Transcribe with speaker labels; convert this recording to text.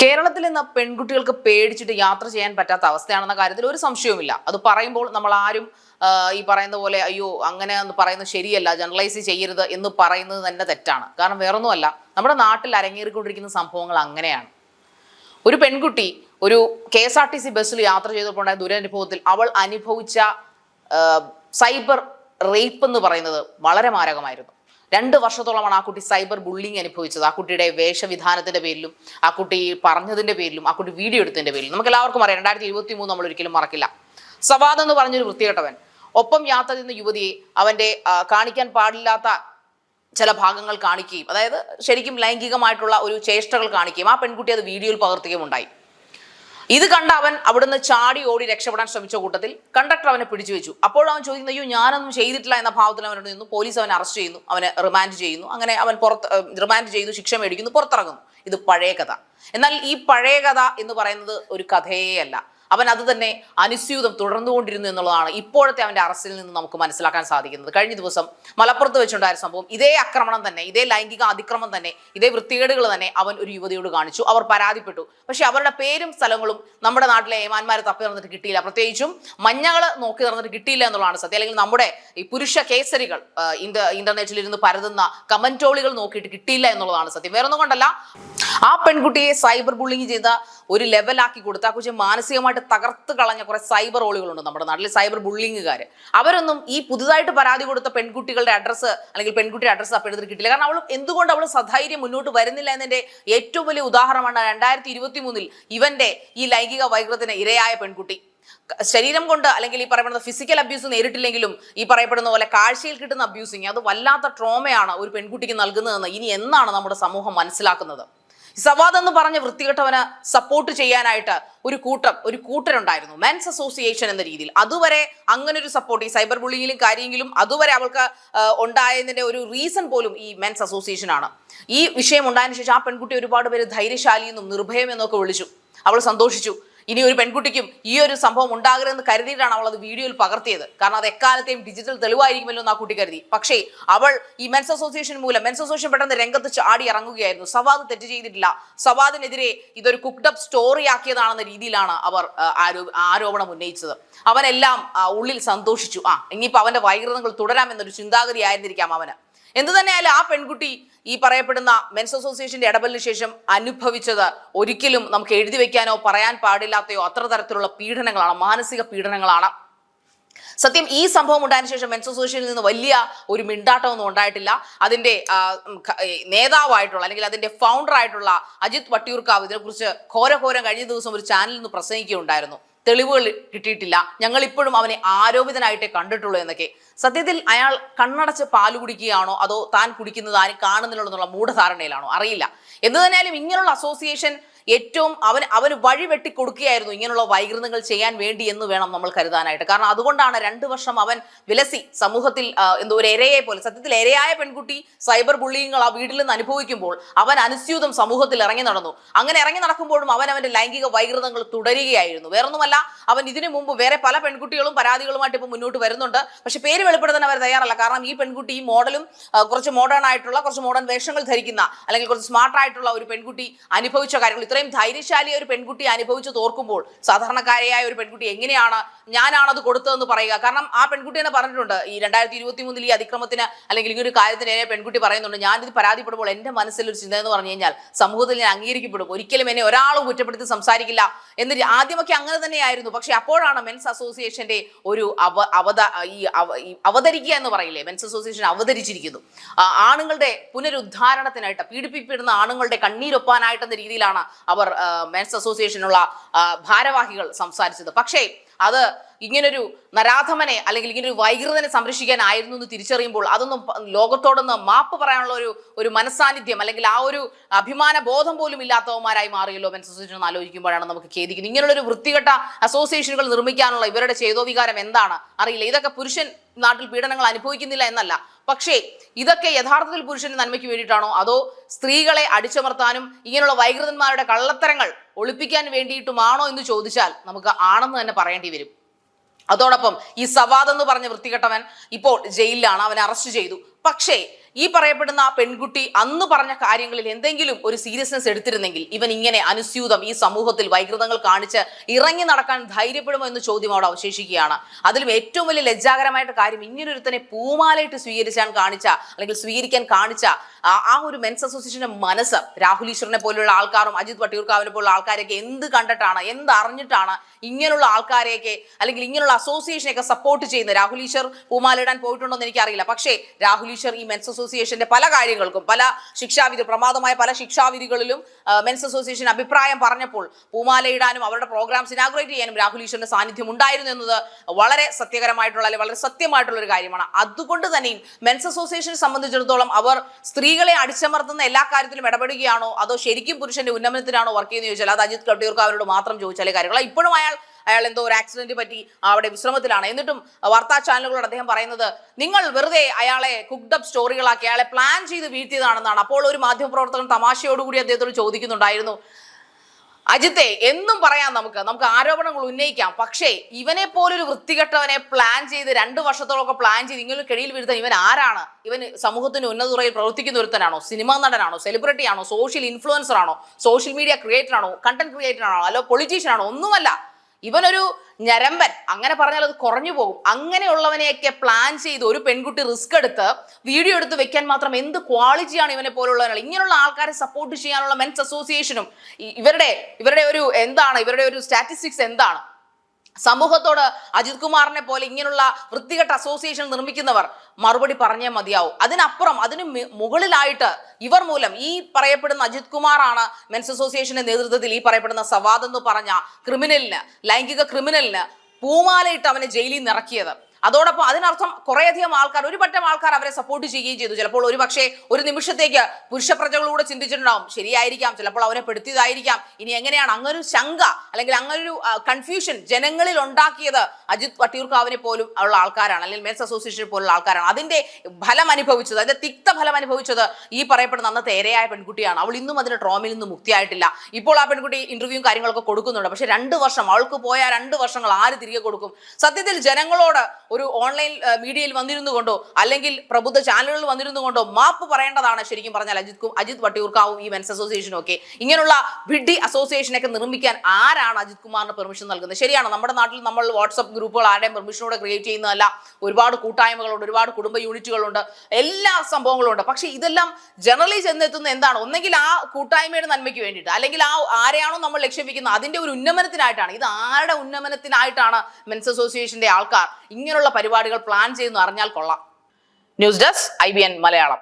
Speaker 1: കേരളത്തിൽ ഇന്ന് പെൺകുട്ടികൾക്ക് പേടിച്ചിട്ട് യാത്ര ചെയ്യാൻ പറ്റാത്ത അവസ്ഥയാണെന്ന കാര്യത്തിൽ ഒരു സംശയവുമില്ല. അത് പറയുമ്പോൾ നമ്മൾ ആരും ഈ പറയുന്ന പോലെ അയ്യോ അങ്ങനെ എന്ന് പറയുന്നത് ശരിയല്ല ജനറലൈസ് ചെയ്യരുത് എന്ന് പറയുന്നത് തന്നെ തെറ്റാണ്. കാരണം വേറൊന്നുമല്ല നമ്മുടെ നാട്ടിൽ അരങ്ങേറിക്കൊണ്ടിരിക്കുന്ന സംഭവങ്ങൾ അങ്ങനെയാണ്. ഒരു പെൺകുട്ടി ഒരു K S R T C ബസ്സിൽ യാത്ര ചെയ്തപ്പോൾ ഉണ്ടായ ദുരനുഭവത്തിൽ അവൾ അനുഭവിച്ച സൈബർ റേപ്പ് എന്ന് പറയുന്നത് വളരെ മാരകമായിരുന്നു. രണ്ട് വർഷത്തോളമാണ് ആ കുട്ടി സൈബർ ബുള്ളിങ് അനുഭവിച്ചത്. ആ കുട്ടിയുടെ വേഷവിധാനത്തിന്റെ പേരിലും ആ കുട്ടി പറഞ്ഞതിന്റെ പേരിലും ആ കുട്ടി വീഡിയോ എടുത്തതിന്റെ പേരിലും. നമുക്ക് എല്ലാവർക്കും അറിയാം രണ്ടായിരത്തി ഇരുപത്തി മൂന്ന് നമ്മൾ ഒരിക്കലും മറക്കില്ല. സവാദ് എന്ന് പറഞ്ഞൊരു വൃത്തികെട്ടവൻ ഒപ്പം യാത്ര ചെയ്യുന്ന യുവതിയെ അവന്റെ കാണിക്കാൻ പാടില്ലാത്ത ചില ഭാഗങ്ങൾ കാണിക്കുകയും അതായത് ശരിക്കും ലൈംഗികമായിട്ടുള്ള ഒരു ചേഷ്ടകൾ കാണിക്കുകയും ആ പെൺകുട്ടി അത് വീഡിയോയിൽ പകർത്തുകയും ഉണ്ടായി. ഇത് കണ്ട അവൻ അവിടുന്ന് ചാടി ഓടി രക്ഷപ്പെടാൻ ശ്രമിച്ച കൂട്ടത്തിൽ കണ്ടക്ടർ അവനെ പിടിച്ചു വെച്ചു. അപ്പോൾ അവൻ ചോദിക്കുന്നു അയ്യോ ഞാനൊന്നും ചെയ്തിട്ടില്ല എന്ന ഭാവത്തിൽ അവനോട് നിന്നു. പോലീസ് അവനെ അറസ്റ്റ് ചെയ്യുന്നു. അവനെ റിമാൻഡ് ചെയ്യുന്നു. അങ്ങനെ അവൻ പുറത്ത് റിമാൻഡ് ചെയ്തു ശിക്ഷ മേടിക്കുന്നു പുറത്തിറങ്ങുന്നു. ഇത് പഴയ കഥ. എന്നാൽ ഈ പഴയ കഥ എന്ന് പറയുന്നത് ഒരു കഥയേ അല്ല. അവൻ അത് തന്നെ അനുസ്യൂതം തുടർന്നുകൊണ്ടിരുന്നു എന്നുള്ളതാണ് ഇപ്പോഴത്തെ അവന്റെ അറസ്റ്റിൽ നിന്ന് നമുക്ക് മനസ്സിലാക്കാൻ സാധിക്കുന്നത്. കഴിഞ്ഞ ദിവസം മലപ്പുറത്ത് വെച്ചുണ്ടായ സംഭവം ഇതേ ആക്രമണം തന്നെ ഇതേ ലൈംഗിക അതിക്രമം തന്നെ ഇതേ വൃത്തികേടുകൾ തന്നെ അവൻ ഒരു യുവതിയോട് കാണിച്ചു. അവർ പരാതിപ്പെട്ടു. പക്ഷെ അവരുടെ പേരും സ്ഥലങ്ങളും നമ്മുടെ നാട്ടിലെ ഏമാന്മാരെ തപ്പി നടന്നിട്ട് കിട്ടിയില്ല. പ്രത്യേകിച്ചും മഞ്ഞകൾ നോക്കി നടന്നിട്ട് കിട്ടിയില്ല എന്നുള്ളതാണ് സത്യം. അല്ലെങ്കിൽ നമ്മുടെ ഈ പുരുഷ കേസരികൾ ഇന്റർനെറ്റിൽ ഇരുന്ന് പരതുന്ന കമന്റോളികൾ നോക്കിയിട്ട് കിട്ടിയില്ല എന്നുള്ളതാണ് സത്യം. വേറൊന്നും കൊണ്ടല്ല. ആ പെൺകുട്ടിയെ സൈബർ ബുള്ളിങ് ചെയ്ത ഒരു ലെവലാക്കി കൊടുത്ത ആ കുറിച്ച് മാനസികമായിട്ട് തകർത്ത് കളഞ്ഞ കുറെ സൈബർ ഓളികളുണ്ട് നമ്മുടെ നാട്ടിൽ സൈബർ ബുള്ളിങ്ങുകാർ അവരൊന്നും ഈ പുതുതായിട്ട് പരാതി കൊടുത്ത പെൺകുട്ടികളുടെ അഡ്രസ്സ് അല്ലെങ്കിൽ പെൺകുട്ടിയുടെ അഡ്രസ്സ് അപ്പോൾ എടുത്തിട്ട് കിട്ടില്ല കാരണം അവൾ എന്തുകൊണ്ട് അവൾ സധൈര്യം മുന്നോട്ട് വരുന്നില്ല എന്നതിന്റെ ഏറ്റവും വലിയ ഉദാഹരണമാണ് രണ്ടായിരത്തി ഇരുപത്തി മൂന്നിൽ ഇവന്റെ ഈ ലൈംഗിക വൈകൃതത്തിന് ഇരയായ പെൺകുട്ടി. ശരീരം കൊണ്ട് അല്ലെങ്കിൽ ഈ പറയപ്പെടുന്ന ഫിസിക്കൽ അബ്യൂസ് നേരിട്ടില്ലെങ്കിലും ഈ പറയപ്പെടുന്ന പോലെ കാഴ്ചയിൽ കിട്ടുന്ന അബ്യൂസിങ് അത് വല്ലാത്ത ട്രോമയാണ് ഒരു പെൺകുട്ടിക്ക് നൽകുന്നതെന്ന് ഇനി എന്നാണ് നമ്മുടെ സമൂഹം മനസ്സിലാക്കുന്നത്. സവാദ് എന്ന് പറഞ്ഞ വൃത്തികെട്ടവന് സപ്പോർട്ട് ചെയ്യാനായിട്ട് ഒരു കൂട്ടം ഒരു കൂട്ടരുണ്ടായിരുന്നു. മെൻസ് അസോസിയേഷൻ എന്ന രീതിയിൽ. അതുവരെ അങ്ങനെ ഒരു സപ്പോർട്ട് ഈ സൈബർ ബുള്ളിങ്ങിലും കാര്യമെങ്കിലും അതുവരെ അവൾക്ക് ഉണ്ടായതിന്റെ ഒരു റീസൺ പോലും ഈ മെൻസ് അസോസിയേഷൻ ആണ്. ഈ വിഷയം ഉണ്ടായതിനു ശേഷം ആ പെൺകുട്ടി ഒരുപാട് പേര് ധൈര്യശാലി എന്നും നിർഭയം എന്നൊക്കെ വിളിച്ചു. അവൾ സന്തോഷിച്ചു. ഇനി ഒരു പെൺകുട്ടിക്കും ഈ ഒരു സംഭവം ഉണ്ടാകരുതെന്ന് കരുതിയിട്ടാണ് അവൾ അത് വീഡിയോയിൽ പകർത്തിയത്. കാരണം അത് എക്കാലത്തെയും ഡിജിറ്റൽ തെളിവായിരിക്കുമല്ലോ എന്ന് ആ കുട്ടി കരുതി. പക്ഷേ അവൾ ഈ മെൻസ് അസോസിയേഷൻ മൂലം മെൻസ് അസോസിയേഷൻ പെട്ടെന്ന് രംഗത്ത് ചാടി ഇറങ്ങുകയായിരുന്നു. സവാദ് തെറ്റ് ചെയ്തിട്ടില്ല. സവാദിനെതിരെ ഇതൊരു കുക്ഡപ്പ് സ്റ്റോറി ആക്കിയതാണെന്ന രീതിയിലാണ് അവർ ആരോപണം ഉന്നയിച്ചത്. അവനെല്ലാം ഉള്ളിൽ സന്തോഷിച്ചു. ആ ഇനിയിപ്പോൾ അവന്റെ വൈകൃതങ്ങൾ തുടരാമെന്നൊരു ചിന്താഗതി ആയിരുന്നിരിക്കാം അവന്. എന്തു തന്നെയായാലും ആ പെൺകുട്ടി ഈ പറയപ്പെടുന്ന മെൻസ് അസോസിയേഷന്റെ ഇടപെടലിന് ശേഷം അനുഭവിച്ചത് ഒരിക്കലും നമുക്ക് എഴുതി വെക്കാനോ പറയാൻ പാടില്ലാത്തയോ അത്ര തരത്തിലുള്ള പീഡനങ്ങളാണ് മാനസിക പീഡനങ്ങളാണ്. സത്യം ഈ സംഭവം ഉണ്ടായതിനു ശേഷം മെൻസ് അസോസിയേഷനിൽ നിന്ന് വലിയ ഒരു മിണ്ടാട്ടമൊന്നും ഉണ്ടായിട്ടില്ല. അതിന്റെ നേതാവായിട്ടുള്ള അല്ലെങ്കിൽ അതിന്റെ ഫൗണ്ടർ ആയിട്ടുള്ള അജിത് വട്ടിയൂർക്കാവ് ഇതിനെക്കുറിച്ച് ഘോരഘോരം കഴിഞ്ഞ ദിവസം ഒരു ചാനലിൽ നിന്ന് പ്രസംഗിക്കുകയുണ്ടായിരുന്നു. തെളിവുകൾ കിട്ടിയിട്ടില്ല. ഞങ്ങൾ ഇപ്പോഴും അവനെ ആരോപിതനായിട്ടേ കണ്ടിട്ടുള്ളൂ എന്നൊക്കെ. സത്യത്തിൽ അയാൾ കണ്ണടച്ച് പാൽ കുടിക്കുകയാണോ അതോ താൻ കുടിക്കുന്നത് ആരും കാണുന്നില്ല എന്നുള്ള മൂഢധാരണയിലാണോ? അറിയില്ല. എന്തു തന്നെയാലും ഇങ്ങനെയുള്ള അസോസിയേഷൻ ഏറ്റവും അവൻ അവന് വഴി വെട്ടി കൊടുക്കുകയായിരുന്നു ഇങ്ങനെയുള്ള വൈകൃതങ്ങൾ ചെയ്യാൻ വേണ്ടി എന്ന് വേണം നമ്മൾ കരുതാനായിട്ട്. കാരണം അതുകൊണ്ടാണ് രണ്ട് വർഷം അവൻ വിലസി. സമൂഹത്തിൽ എന്തോ ഒരു ഇരയെ പോലെ സത്യത്തിൽ ഇരയായ പെൺകുട്ടി സൈബർ ബുള്ളിയങ്ങൾ ആ വീട്ടിൽ നിന്ന് അനുഭവിക്കുമ്പോൾ അവൻ അനുസ്യൂതം സമൂഹത്തിൽ ഇറങ്ങി നടന്നു. അങ്ങനെ ഇറങ്ങി നടക്കുമ്പോഴും അവൻ അവന്റെ ലൈംഗിക വൈകൃതങ്ങൾ തുടരുകയായിരുന്നു. വേറൊന്നുമല്ല അവൻ ഇതിനു മുമ്പ് വേറെ പല പെൺകുട്ടികളും പരാതികളുമായിട്ട് ഇപ്പോൾ മുന്നോട്ട് വരുന്നുണ്ട്. പക്ഷെ പേര് വെളിപ്പെടുത്താൻ അവർ തയ്യാറല്ല. കാരണം ഈ പെൺകുട്ടി ഈ മോഡലും കുറച്ച് മോഡേൺ ആയിട്ടുള്ള കുറച്ച് മോഡേൺ വേഷങ്ങൾ ധരിക്കുന്ന അല്ലെങ്കിൽ കുറച്ച് സ്മാർട്ട് ആയിട്ടുള്ള ഒരു പെൺകുട്ടി അനുഭവിച്ച കാര്യങ്ങൾ ഇത്രയും ധൈര്യശാലിയായ ഒരു പെൺകുട്ടി അനുഭവിച്ചു തോർക്കുമ്പോൾ സാധാരണക്കാരിയായ ഒരു പെൺകുട്ടി എങ്ങനെയാണ് ഞാനാണ് അത് കൊടുത്തതെന്ന് പറയുക? കാരണം ആ പെൺകുട്ടി തന്നെ പറഞ്ഞിട്ടുണ്ട് ഈ രണ്ടായിരത്തി ഇരുപത്തി മൂന്നിൽ ഈ അതിക്രമത്തിന് അല്ലെങ്കിൽ ഈ ഒരു കാര്യത്തിന് പെൺകുട്ടി പറയുന്നുണ്ട് ഞാനിത് പരാതിപ്പെടുമ്പോൾ എന്റെ മനസ്സിൽ ഒരു ചിന്ത എന്ന് പറഞ്ഞു കഴിഞ്ഞാൽ സമൂഹത്തിൽ ഞാൻ അംഗീകരിക്കപ്പെടും. ഒരിക്കലും എന്നെ ഒരാളും കുറ്റപ്പെടുത്തി സംസാരിക്കില്ല എന്ന് ആദ്യമൊക്കെ അങ്ങനെ തന്നെയായിരുന്നു. പക്ഷെ അപ്പോഴാണ് മെൻസ് അസോസിയേഷന്റെ ഒരു അവ അവത ഈ അവ- അവതരിക്കുക എന്ന് പറയില്ലേ? മെൻസ് അസോസിയേഷൻ അവതരിച്ചിരിക്കുന്നു. ആണുങ്ങളുടെ പുനരുദ്ധാരണത്തിനായിട്ട് പീഡിപ്പിക്കപ്പെടുന്ന ആണുങ്ങളുടെ കണ്ണീരൊപ്പാനായിട്ടെന്ന രീതിയിലാണ് അവർ മെൻസ് അസോസിയേഷനുള്ള ഭാരവാഹികൾ സംസാരിച്ചത്. പക്ഷേ അത് ഇങ്ങനൊരു നരാധമനെ അല്ലെങ്കിൽ ഇങ്ങനൊരു വൈകൃതനെ സംരക്ഷിക്കാനായിരുന്നു എന്ന് തിരിച്ചറിയുമ്പോൾ അതൊന്നും ലോകത്തോടൊന്ന് മാപ്പ് പറയാനുള്ള ഒരു ഒരു മനസാന്നിധ്യം അല്ലെങ്കിൽ ആ ഒരു അഭിമാന ബോധം പോലും ഇല്ലാത്തവന്മാരായി മാറിയല്ലോ മെൻസ് അസോസിയേഷൻ ആലോചിക്കുമ്പോഴാണ് നമുക്ക് ഖേദിക്കുന്നത്. ഇങ്ങനെയുള്ളൊരു വൃത്തികെട്ട അസോസിയേഷനുകൾ നിർമ്മിക്കാനുള്ള ഇവരുടെ ചേതോവികാരം എന്താണ്? അറിയില്ല. ഇതൊക്കെ പുരുഷൻ നാട്ടിൽ പീഡനങ്ങൾ അനുഭവിക്കുന്നില്ല എന്നല്ല. പക്ഷേ ഇതൊക്കെ യഥാർത്ഥത്തിൽ പുരുഷന്റെ നന്മയ്ക്ക് വേണ്ടിയിട്ടാണോ? അതോ സ്ത്രീകളെ അടിച്ചമർത്താനും ഇങ്ങനെയുള്ള വൈകൃതന്മാരുടെ കള്ളത്തരങ്ങൾ ഒളിപ്പിക്കാൻ വേണ്ടിയിട്ടുമാണോ എന്ന് ചോദിച്ചാൽ നമുക്ക് ആണെന്ന് തന്നെ പറയേണ്ടി വരും. അതോടൊപ്പം ഈ സവാദ് എന്ന് പറഞ്ഞ വൃത്തികെട്ടവൻ ഇപ്പോൾ ജയിലിലാണ്. അവനെ അറസ്റ്റ് ചെയ്തു. പക്ഷേ ഈ പറയപ്പെടുന്ന പെൺകുട്ടി അന്ന് പറഞ്ഞ കാര്യങ്ങളിൽ എന്തെങ്കിലും ഒരു സീരിയസ്നെസ് എടുത്തിരുന്നെങ്കിൽ ഇവൻ ഇങ്ങനെ അനുസ്യൂതം ഈ സമൂഹത്തിൽ വൈകൃതങ്ങൾ കാണിച്ച് ഇറങ്ങി നടക്കാൻ ധൈര്യപ്പെടുമോ എന്ന് ചോദ്യം അവിടെ അവശേഷിക്കുകയാണ്. അതിലും ഏറ്റവും വലിയ ലജ്ജാകരമായിട്ട് കാര്യം ഇങ്ങനൊരുത്തനെ പൂമാലയിട്ട് സ്വീകരിച്ചാൻ കാണിച്ച അല്ലെങ്കിൽ സ്വീകരിക്കാൻ കാണിച്ച ആ- ഒരു മെൻസ് അസോസിയേഷന്റെ മനസ്സ് രാഹുൽ ഈശ്വറിനെ പോലുള്ള ആൾക്കാരും അജിത് വട്ടിയൂർക്കാവിനെ പോലുള്ള ആൾക്കാരെയൊക്കെ എന്ത് കണ്ടിട്ടാണ് എന്ത് അറിഞ്ഞിട്ടാണ് ഇങ്ങനെയുള്ള ആൾക്കാരെയൊക്കെ അല്ലെങ്കിൽ ഇങ്ങനെയുള്ള അസോസിയേഷനെയൊക്കെ സപ്പോർട്ട് ചെയ്യുന്നത്? രാഹുൽ ഈശ്വർ പൂമാലയിടാൻ പോയിട്ടുണ്ടോ എന്ന് എനിക്കറിയില്ല. പക്ഷേ രാഹുൽ ഈശ്വർ ഈ മെൻസ് അസോസിയേഷന്റെ പല കാര്യങ്ങൾക്കും പല ശിക്ഷാവിധി പ്രമാദമായ പല ശിക്ഷാവിധികളിലും മെൻസ് അസോസിയേഷൻ അഭിപ്രായം പറഞ്ഞപ്പോൾ പൂമാലയിടാനും അവരുടെ പ്രോഗ്രാംസ് ഇനാഗ്രേറ്റ് ചെയ്യാനും രാഹുൽ ഈശ്വറിന്റെ സാന്നിധ്യം ഉണ്ടായിരുന്നു എന്നത് വളരെ സത്യകരമായിട്ടുള്ള അല്ലെങ്കിൽ വളരെ സത്യമായിട്ടുള്ള ഒരു കാര്യമാണ്. അതുകൊണ്ട് തന്നെയും മെൻസ് അസോസിയേഷനെ സംബന്ധിച്ചിടത്തോളം അവർ സ്ത്രീകളെ അടിച്ചമർത്തുന്ന എല്ലാ കാര്യത്തിലും ഇടപെടുകയാണോ? അതോ ശരിക്കും പുരുഷന്റെ ഉന്നമനത്തിനാണോ വർക്ക് ചെയ്യുന്നത് ചോദിച്ചാൽ അത് അജിത് കട്ടിയൂർക്ക് അവരോട് മാത്രം ചോദിച്ചാലേ കാര്യങ്ങൾ ഇപ്പോഴും അയാൾ അയാൾ എന്തോ ഒരു ആക്സിഡന്റ് പറ്റി അവിടെ വിശ്രമത്തിലാണ്. എന്നിട്ടും വാർത്താ ചാനലുകളോട് അദ്ദേഹം പറയുന്നത് നിങ്ങൾ വെറുതെ അയാളെ കുക്ഡപ്പ് സ്റ്റോറികളാക്കി അയാളെ പ്ലാൻ ചെയ്ത് വീഴ്ത്തിയതാണെന്നാണ്. അപ്പോൾ ഒരു മാധ്യമപ്രവർത്തകൻ തമാശയോടുകൂടി അദ്ദേഹത്തോട് ചോദിക്കുന്നുണ്ടായിരുന്നു അജിത്തെ എന്നും പറയാം നമുക്ക്. നമുക്ക് ആരോപണങ്ങൾ ഉന്നയിക്കാം. പക്ഷേ ഇവനെ പോലൊരു വൃത്തികെട്ടവനെ പ്ലാൻ ചെയ്ത് രണ്ട് വർഷത്തോളമൊക്കെ പ്ലാൻ ചെയ്ത് ഇങ്ങനെ കെഴിയിൽ വീഴ്ത്താൻ ഇവൻ ആരാണ്? ഇവൻ സമൂഹത്തിന് ഉന്നത തുറയിൽ പ്രവർത്തിക്കുന്ന ഒരുത്തനാണോ? സിനിമാ നടനാണോ? സെലിബ്രിറ്റി ആണോ? സോഷ്യൽ ഇൻഫ്ലുവൻസർ ആണോ? സോഷ്യൽ മീഡിയ ക്രിയേറ്റർ ആണോ? കണ്ടന്റ് ക്രിയേറ്റർ ആണോ? അല്ലോ പൊളിറ്റീഷ്യൻ ആണോ? ഒന്നുമല്ല. ഇവനൊരു ഞരമ്പൻ. അങ്ങനെ പറഞ്ഞാൽ അത് കുറഞ്ഞു പോകും. അങ്ങനെയുള്ളവനെയൊക്കെ പ്ലാൻ ചെയ്ത് ഒരു പെൺകുട്ടി റിസ്ക് എടുത്ത് വീഡിയോ എടുത്ത് വെക്കാൻ മാത്രം എന്ത് ക്വാളിറ്റിയാണ് ഇവനെ പോലുള്ളവരാൾ ഇങ്ങനെയുള്ള ആൾക്കാരെ സപ്പോർട്ട് ചെയ്യാനുള്ള മെൻസ് അസോസിയേഷനും ഇവരുടെ ഇവരുടെ ഒരു എന്താണ് ഇവരുടെ ഒരു സ്റ്റാറ്റിസ്റ്റിക്സ് എന്താണ്? സമൂഹത്തോട് അജിത് കുമാറിനെ പോലെ ഇങ്ങനെയുള്ള വൃത്തികെട്ട അസോസിയേഷൻ നിർമ്മിക്കുന്നവർ മറുപടി പറഞ്ഞേ മതിയാവും. അതിനപ്പുറം അതിന് മുകളിലായിട്ട് ഇവർ മൂലം ഈ പറയപ്പെടുന്ന അജിത് കുമാറാണ് മെൻസ് അസോസിയേഷന്റെ നേതൃത്വത്തിൽ ഈ പറയപ്പെടുന്ന സവാദ് എന്ന് പറഞ്ഞ ക്രിമിനലിന് ലൈംഗിക ക്രിമിനലിന് പൂമാലയിട്ട് അവനെ ജയിലിൽ നിന്ന് ഇറക്കിയത്. അതോടൊപ്പം അതിനർത്ഥം കുറേയധികം ആൾക്കാർ ഒരു പറ്റം ആൾക്കാർ അവരെ സപ്പോർട്ട് ചെയ്യുകയും ചെയ്തു. ചിലപ്പോൾ ഒരു പക്ഷേ ഒരു നിമിഷത്തേക്ക് പുരുഷ പ്രജകളൂടെ ചിന്തിച്ചിട്ടുണ്ടാവും. ശരിയായിരിക്കാം ചിലപ്പോൾ അവരെ പെടുത്തിയതായിരിക്കാം. ഇനി എങ്ങനെയാണ് അങ്ങനൊരു ശങ്ക അല്ലെങ്കിൽ അങ്ങനൊരു കൺഫ്യൂഷൻ ജനങ്ങളിൽ ഉണ്ടാക്കിയത് അജിത് വട്ടിയൂർക്കാവിനെ പോലും ഉള്ള ആൾക്കാരാണ് അല്ലെങ്കിൽ മെൻസ് അസോസിയേഷൻ പോലുള്ള ആൾക്കാരാണ്. അതിന്റെ ഫലം അനുഭവിച്ചത് അതിന്റെ തിക്ത ഫലം അനുഭവിച്ചത് ഈ പറയപ്പെടുന്ന അന്നത്തെ ഇരയായ പെൺകുട്ടിയാണ്. അവൾ ഇന്നും അതിന്റെ ട്രോമിൽ നിന്ന് മുക്തിയായിട്ടില്ല. ഇപ്പോൾ ആ പെൺകുട്ടി ഇന്റർവ്യൂവും കാര്യങ്ങളൊക്കെ കൊടുക്കുന്നുണ്ട്. പക്ഷെ രണ്ട് വർഷം അവൾക്ക് പോയ രണ്ട് വർഷങ്ങൾ ആര് തിരികെ കൊടുക്കും? സത്യത്തിൽ ജനങ്ങളോട് ഒരു ഓൺലൈൻ മീഡിയയിൽ വന്നിരുന്നു കൊണ്ടോ അല്ലെങ്കിൽ പ്രബുദ്ധ ചാനലുകളിൽ വന്നിരുന്നു കൊണ്ടോ മാപ്പ് പറയേണ്ടതാണ് ശരിക്കും പറഞ്ഞാൽ അജിത് അജിത് വട്ടിയൂർക്കാവും ഈ മെൻസ് അസോസിയേഷനും ഒക്കെ. ഇങ്ങനെയുള്ള ബിഡി അസോസിയേഷനൊക്കെ നിർമ്മിക്കാൻ ആരാണ് അജിത് കുമാറിന് പെർമിഷൻ നൽകുന്നത്? ശരിയാണ് നമ്മുടെ നാട്ടിൽ നമ്മൾ വാട്സപ്പ് ഗ്രൂപ്പുകൾ ആരുടെയും പെർമിഷനോടെ ക്രിയേറ്റ് ചെയ്യുന്നതല്ല. ഒരുപാട് കൂട്ടായ്മകളുണ്ട് ഒരുപാട് കുടുംബ യൂണിറ്റുകളുണ്ട് എല്ലാ സംഭവങ്ങളും ഉണ്ട്. പക്ഷേ ഇതെല്ലാം ജനറലി ചെന്നെത്തുന്ന എന്താണ്? ഒന്നെങ്കിൽ ആ കൂട്ടായ്മയുടെ നന്മയ്ക്ക് വേണ്ടിയിട്ട് അല്ലെങ്കിൽ ആ ആരെയാണോ നമ്മൾ ലക്ഷ്യം അതിന്റെ ഒരു ഉന്നമനത്തിനായിട്ടാണ്. ഇത് ആരുടെ ഉന്നമനത്തിനായിട്ടാണ് മെൻസ് അസോസിയേഷന്റെ ആൾക്കാർ ഇങ്ങനെയുള്ള പരിപാടികൾ പ്ലാൻ ചെയ്യുന്നു അറിഞ്ഞാൽ കൊള്ളാം. News desk I Malayalam.